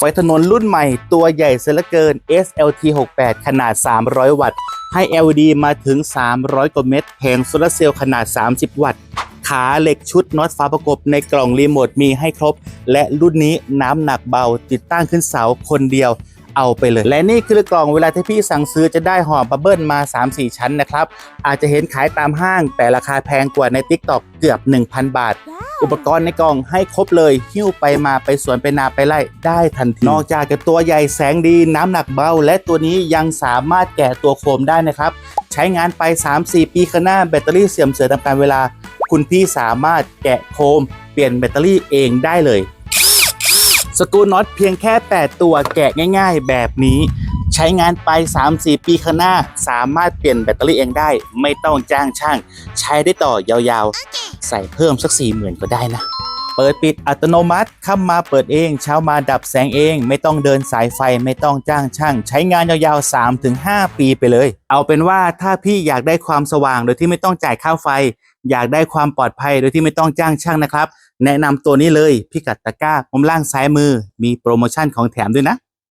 ไฟถนนรุ่นใหม่ตัวใหญ่เสียเหลือเกิน SLT 68 ขนาด 300 วัตต์ ให้ LED มาถึง 300 กว่าเม็ดแผงโซลาเซลล์ขนาด 30 วัตต์ ขาเหล็กชุดน็อตฝาประกบในกล่องรีโมทมีให้ครบ และรุ่นนี้น้ำหนักเบาติดตั้งขึ้นเสาคนเดียวเอาไปเลย และนี่คือกล่องเวลาที่พี่สั่งซื้อจะได้ห่อบับเบิลมา 3-4 ชั้นนะครับ อาจจะเห็นขายตามห้างแต่ราคาแพงกว่าใน TikTok เกือบ 1,000 บาท อุปกรณ์ในกล่องให้ครบเลยหิ้วไปมาไปสวนไปนาไปไล่ได้ทันทีนอกจากจะตัวใหญ่แสงดีน้ำหนักเบา และตัวนี้ยังสามารถแกะตัวโคมได้นะครับ ใช้งานไป 3-4 ปีข้างหน้าแบตเตอรี่เสื่อมเสียตามกาลเวลา คุณพี่สามารถแกะโคม เปลี่ยนแบตเตอรี่เองได้เลยสกรูน็อตเพียงแค่ 8 ตัวแกะง่าย ๆ แบบนี้ ใช้งานไป 3-4 ปีข้างหน้า สามารถเปลี่ยนแบตเตอรี่เองได้ ไม่ต้องจ้างช่าง ใช้ได้ต่อยาวๆ ใส่เพิ่มสัก4 0,000ก็ได้นะ เปิดปิดอัตโนมัติค่ำมาเปิดเองเช้ามาดับแสงเอง ไม่ต้องเดินสายไฟไม่ต้องจ้างช่าง ใช้งานยาวๆ 3-5 ปีไปเลย เอาเป็นว่าถ้าพี่อยากได้ความสว่างโดยที่ไม่ต้องจ่ายค่าไฟ อยากได้ความปลอดภัยโดยที่ไม่ต้องจ้างช่างนะครับ แนะนำตัวนี้เลยพิกัดตะกร้ามุมล่างซ้ายมือ มีโปรโมชั่นของแถมด้วยนะ